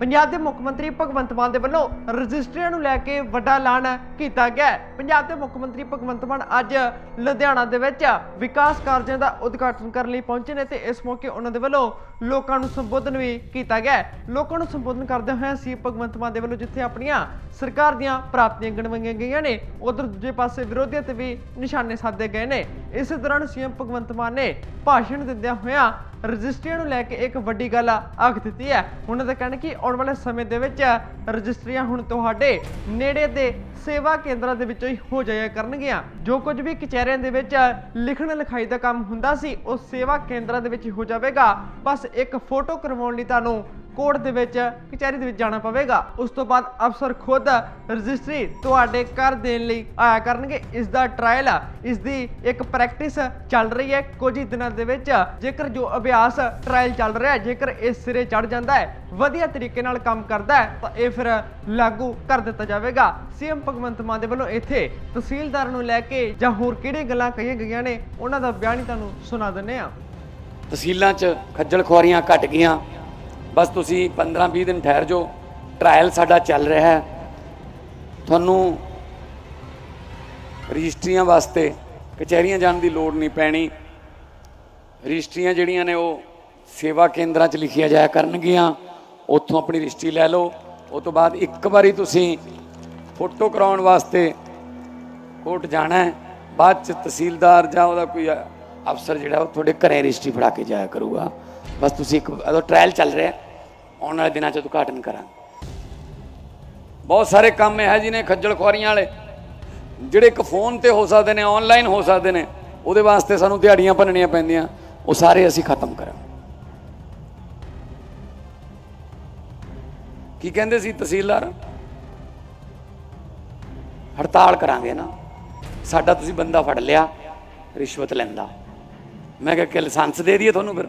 ਪੰਜਾਬ ਦੇ ਮੁੱਖ ਮੰਤਰੀ ਭਗਵੰਤ ਮਾਨ ਦੇ ਵੱਲੋਂ ਰਜਿਸਟਰੀਆਂ ਨੂੰ ਲੈ ਕੇ ਵੱਡਾ ਐਲਾਨ ਕੀਤਾ ਗਿਆ ਪੰਜਾਬ ਦੇ ਮੁੱਖ ਮੰਤਰੀ ਭਗਵੰਤ ਮਾਨ ਅੱਜ ਲੁਧਿਆਣਾ ਦੇ ਵਿੱਚ ਵਿਕਾਸ ਕਾਰਜਾਂ ਦਾ ਉਦਘਾਟਨ ਕਰਨ ਲਈ ਪਹੁੰਚੇ ਨੇ ਤੇ ਇਸ ਮੌਕੇ ਉਹਨਾਂ ਦੇ ਵੱਲੋਂ ਲੋਕਾਂ ਨੂੰ ਸੰਬੋਧਨ ਵੀ ਕੀਤਾ ਗਿਆ ਲੋਕਾਂ ਨੂੰ ਸੰਬੋਧਨ ਕਰਦੇ ਹੋਏ ਸੀ ਭਗਵੰਤ ਮਾਨ ਦੇ ਵੱਲੋਂ ਜਿੱਥੇ ਆਪਣੀਆਂ ਸਰਕਾਰ ਦੀਆਂ ਪ੍ਰਾਪਤੀਆਂ ਗਿਣਵਾਈਆਂ ਗਈਆਂ ਨੇ, ਉਧਰ ਦੂਜੇ ਪਾਸੇ ਵਿਰੋਧੀਆਂ ਤੇ ਵੀ ਨਿਸ਼ਾਨੇ ਸਾਧੇ ਗਏ ਨੇ। ਇਸੇ ਦੌਰਾਨ ਸੀਐਮ ਭਗਵੰਤ ਮਾਨ ਨੇ ਭਾਸ਼ਣ ਦਿੰਦਿਆਂ ਹੋਇਆਂ ਰਜਿਸਟਰੀਆਂ ਨੂੰ ਲੈ ਕੇ ਇੱਕ ਵੱਡੀ ਗੱਲ ਆਖ ਦਿੱਤੀ ਹੈ। ਉਹਨਾਂ ਦਾ ਕਹਿਣਾ ਕਿ ਆਉਣ ਵਾਲੇ ਸਮੇਂ ਦੇ ਵਿੱਚ ਰਜਿਸਟਰੀਆਂ ਹੁਣ ਤੁਹਾਡੇ ਨੇੜੇ ਦੇ ਸੇਵਾ ਕੇਂਦਰਾਂ ਦੇ ਵਿੱਚੋਂ ਹੀ ਹੋ ਜਾਇਆ ਕਰਨਗੀਆਂ। ਜੋ ਕੁਝ ਵੀ ਕਚਹਿਰੀਆਂ ਦੇ ਵਿੱਚ ਲਿਖਣ ਲਿਖਾਈ ਦਾ ਕੰਮ ਹੁੰਦਾ ਸੀ, ਉਹ ਸੇਵਾ ਕੇਂਦਰਾਂ ਦੇ ਵਿੱਚ ਹੀ ਹੋ ਜਾਵੇਗਾ। ਬਸ ਇੱਕ ਫੋਟੋ ਕਰਵਾਉਣ ਲਈ ਤੁਹਾਨੂੰ ਕੋਰਟ ਦੇ ਵਿੱਚ, ਕਚਹਿਰੀ ਦੇ ਵਿੱਚ ਜਾਣਾ ਪਵੇਗਾ। ਉਸ ਤੋਂ ਬਾਅਦ ਅਫਸਰ ਖੁਦ ਰਜਿਸਟਰੀ ਤੁਹਾਡੇ ਕਰ ਦੇਣ ਲਈ ਆਇਆ ਕਰਨਗੇ। ਇਸ ਦਾ ਟ੍ਰਾਇਲ ਇਸ ਦੀ ਇੱਕ ਪ੍ਰੈਕਟਿਸ ਚੱਲ ਰਹੀ ਹੈ। ਕੁਝ ਹੀ ਦਿਨਾਂ ਦੇ ਵਿੱਚ ਜੇਕਰ ਜੋ ਅਭਿਆਸ ਟ੍ਰਾਇਲ ਚੱਲ ਰਿਹਾ ਹੈ, ਜੇਕਰ ਇਹ ਸਿਰੇ ਚੜ ਜਾਂਦਾ ਹੈ, ਵਧੀਆ ਤਰੀਕੇ ਨਾਲ ਕੰਮ ਕਰਦਾ ਹੈ, ਤਾਂ ਇਹ ਫਿਰ ਲਾਗੂ ਕਰ ਦਿੱਤਾ ਜਾਵੇਗਾ। ਸੀਐਮ ਭਗਵੰਤ ਮਾਨ ਦੇ ਵੱਲੋਂ ਇੱਥੇ ਤਹਿਸੀਲਦਾਰ ਨੂੰ ਲੈ ਕੇ ਜਾਂ ਹੋਰ ਕਿਹੜੇ ਗੱਲਾਂ ਕਹੀਆਂ ਗਈਆਂ ਨੇ, ਉਹਨਾਂ ਦਾ ਬਿਆਨ ਹੀ ਤੁਹਾਨੂੰ ਸੁਣਾ ਦਿੰਨੇ ਆ ਤਹਿਸੀਲਾਂ 'ਚ ਖੱਜਲ ਖੁਆਰੀਆਂ ਘਟ ਗਈਆਂ। ਬਸ ਤੁਸੀਂ 15-20 ਦਿਨ ਠਹਿਰ ਜਾਓ। ਟ੍ਰਾਇਲ ਸਾਡਾ ਚੱਲ ਰਿਹਾ ਹੈ। ਤੁਹਾਨੂੰ ਰਜਿਸਟਰੀਆਂ ਵਾਸਤੇ ਕਚਹਿਰੀਆਂ ਜਾਣ ਦੀ ਲੋੜ ਨਹੀਂ ਪੈਣੀ। ਰਜਿਸਟਰੀਆਂ ਜਿਹੜੀਆਂ ਨੇ ਉਹ ਸੇਵਾ ਕੇਂਦਰਾਂ 'ਚ ਲਿਖੀਆਂ ਜਾਇਆ ਕਰਨਗੀਆਂ। ਉੱਥੋਂ ਆਪਣੀ ਰਜਿਸਟਰੀ ਲੈ ਲਓ। ਉਸ ਤੋਂ ਬਾਅਦ ਇੱਕ ਵਾਰੀ ਤੁਸੀਂ ਫੋਟੋ ਕਰਾਉਣ ਵਾਸਤੇ ਕੋਰਟ ਜਾਣਾ ਹੈ। ਬਾਅਦ ਚ ਤਹਿਸੀਲਦਾਰ ਜਾਂ ਉਹਦਾ ਕੋਈ ਅਫਸਰ ਜਿਹੜਾ ਉਹ ਤੁਹਾਡੇ ਘਰੇ ਰਜਿਸਟਰੀ ਫੜਾ ਕੇ ਜਾਇਆ ਕਰੂਗਾ। ਬਸ ਤੁਸੀਂ ਇੱਕ ਅਦੋਂ ਟ੍ਰਾਇਲ ਚੱਲ ਰਿਹਾ। ਆਉਣ ਵਾਲੇ ਦਿਨਾਂ ਚ ਉਦਘਾਟਨ ਕਰਾਂਗੇ। ਬਹੁਤ ਸਾਰੇ ਕੰਮ ਹੈ ਨੇ ਖੱਜਲ ਖੁਆਰੀਆਂ ਵਾਲੇ, ਜਿਹੜੇ ਇੱਕ ਫੋਨ ਤੇ ਹੋ ਸਕਦੇ ਨੇ ਆਨਲਾਈਨ ਹੋ ਸਕਦੇ ਨੇ, ਉਹਦੇ ਵਾਸਤੇ ਸਾਨੂੰ ਦਿਹਾੜੀਆਂ ਭੰਨਣੀਆਂ ਪੈਂਦੀਆਂ, ਉਹ ਸਾਰੇ ਅਸੀਂ ਖਤਮ ਕਰਾਂਗੇ। ਕੀ ਕਹਿੰਦੇ ਸੀ ਤਹਿਸੀਲਦਾਰ? ਹੜਤਾਲ ਕਰਾਂਗੇ ਨਾ। ਸਾਡਾ ਤੁਸੀਂ ਬੰਦਾ ਫੜ ਲਿਆ, ਰਿਸ਼ਵਤ ਲੈਂਦਾ। ਮੈਂ ਕਿਹਾ ਕਿ ਲਾਇਸੈਂਸ ਦੇ ਦਈਏ ਤੁਹਾਨੂੰ ਫਿਰ?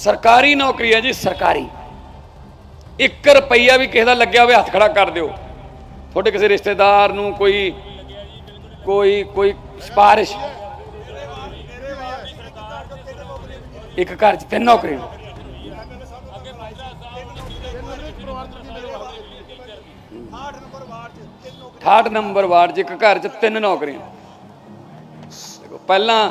ਸਰਕਾਰੀ ਨੌਕਰੀ ਹੈ ਜੀ, ਸਰਕਾਰੀ। 1 ਰੁਪਈਆ ਵੀ ਕਿਸੇ ਦਾ ਲੱਗਿਆ ਹੋਵੇ, ਹੱਥ ਖੜਾ ਕਰ ਦਿਓ। ਤੁਹਾਡੇ ਕਿਸੇ ਰਿਸ਼ਤੇਦਾਰ ਨੂੰ ਕੋਈ ਕੋਈ ਕੋਈ ਸਿਫਾਰਿਸ਼। ਇੱਕ ਘਰ 'ਚ ਤਿੰਨ ਨੌਕਰੀਆਂ 68 ਨੰਬਰ ਵਾਰਡ 'ਚ, ਇੱਕ ਘਰ 'ਚ ਤਿੰਨ ਨੌਕਰੀਆਂ। ਪਹਿਲਾਂ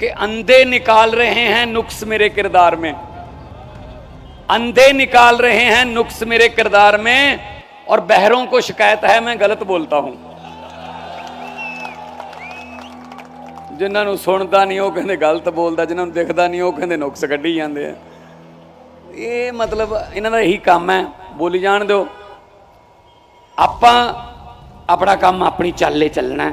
कि अंधे निकाल रहे हैं नुक्स मेरे किरदार में अंधे निकाल रहे हैं नुक्स मेरे किरदार में और बहरों को शिकायत है मैं गलत बोलता हूं ਜਿਨ੍ਹਾਂ ਨੂੰ ਸੁਣਦਾ ਨਹੀਂ ਉਹ ਕਹਿੰਦੇ ਗਲਤ ਬੋਲਦਾ ਜਿਨ੍ਹਾਂ ਨੂੰ ਦਿਖਦਾ ਨਹੀਂ ਉਹ ਕਹਿੰਦੇ ਨੁਕਸ ਕੱਢੀ ਜਾਂਦੇ ਆ ਇਹ ਮਤਲਬ ਇਹਨਾਂ ਦਾ ਇਹੀ ਕੰਮ ਹੈ ਬੋਲੀ ਜਾਣ ਦਿਓ ਆਪਾਂ ਆਪਣਾ ਕੰਮ ਆਪਣੀ ਚਾਲੇ ਚੱਲਣਾ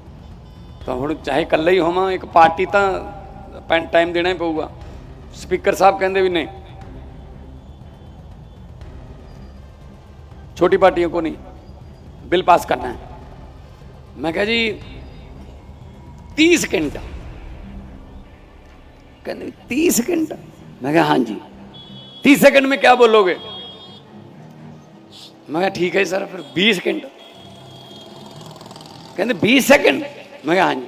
ਤਾਂ ਹੁਣ ਚਾਹੇ ਇਕੱਲਾ ਹੀ ਹੋਵਾਂ ਇੱਕ ਪਾਰਟੀ ਤਾਂ ਟਾਈਮ ਦੇਣਾ ਹੀ ਪਊਗਾ ਸਪੀਕਰ ਸਾਹਿਬ ਕਹਿੰਦੇ ਵੀ ਨਹੀਂ छोटी पार्टियों को नहीं बिल पास करना है मैं कहा जी तीस सेकंड कहते तीस सेकंड मैं कहा हाँ जी तीस सेकंड में क्या बोलोगे मैं कहा ठीक है सर फिर बीस सेकंड कहते बीस सेकंड मैं हाँ जी।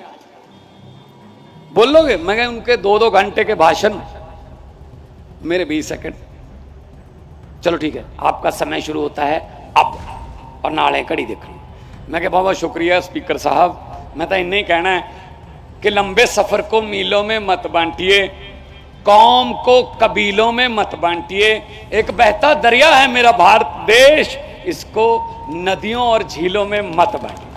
बोलोगे? मैं उनके दो दो घंटे के भाषण मेरे बीस सेकंड। चलो ठीक है, आपका समय शुरू होता है अब, और नाले कड़ी देख रही मैं क्या बहुत बहुत शुक्रिया स्पीकर साहब। मैं तो इन्हें ही कहना है कि लंबे सफ़र को मीलों में मत बांटिए, कौम को कबीलों में मत बांटिए। एक बहता दरिया है मेरा भारत देश, इसको नदियों और झीलों में मत बांटिए।